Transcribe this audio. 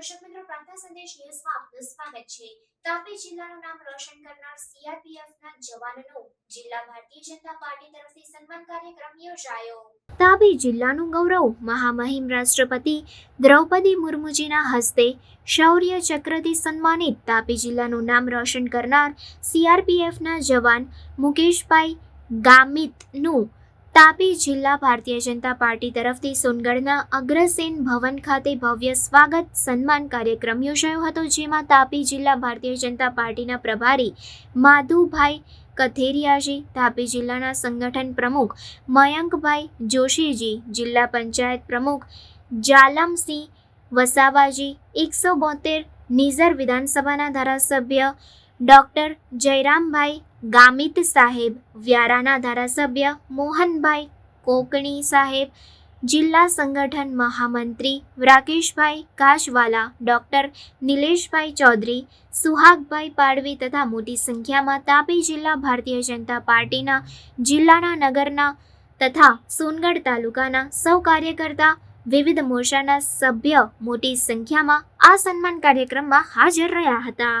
સંદેશ ન્યૂઝમાં આપનું સ્વાગત છે. તાપી જિલ્લાનું નામ રોશન કરનાર સીઆરપીએફના જવાનોનું જિલ્લા ભારતીય જનતા પાર્ટી તરફથી સન્માન કાર્યક્રમ યોજાયો. તાપી જિલ્લાનું ગૌરવ, મહામહિમ રાષ્ટ્રપતિ દ્રૌપદી મુર્મુજીના હસ્તે શૌર્ય ચક્રથી સન્માનિત તાપી જિલ્લાનું નામ રોશન કરનાર સીઆરપીએફના જવાન મુકેશભાઈ ગામિતનું તાપી જિલ્લા ભારતીય જનતા પાર્ટી તરફથી સોનગઢના અગ્રસેન ભવન ખાતે ભવ્ય સ્વાગત સન્માન કાર્યક્રમ યોજાયો હતો, જેમાં તાપી જિલ્લા ભારતીય જનતા પાર્ટીના પ્રભારી માધુભાઈ કથેરિયાજી, તાપી જિલ્લાના સંગઠન પ્રમુખ મયંકભાઈ જોશીજી, જિલ્લા પંચાયત પ્રમુખ જાલમસિંહ વસાવાજી, એકસો બોતેર નિઝર વિધાનસભાના ધારાસભ્ય ડૉક્ટર જયરામભાઈ ગામિત સાહેબ, વ્યારાના ધારાસભ્ય મોહનભાઈ કોકણી સાહેબ, જિલ્લા સંગઠન મહામંત્રી રાકેશભાઈ કાશવાલા, ડૉક્ટર નિલેશભાઈ ચૌધરી, સુહાગભાઈ પાડવી તથા મોટી સંખ્યામાં તાપી જિલ્લા ભારતીય જનતા પાર્ટીના જિલ્લાના નગરના તથા સોનગઢ તાલુકાના સૌ કાર્યકર્તા, વિવિધ મોરચાના સભ્ય મોટી સંખ્યામાં આ સન્માન કાર્યક્રમમાં હાજર રહ્યા હતા.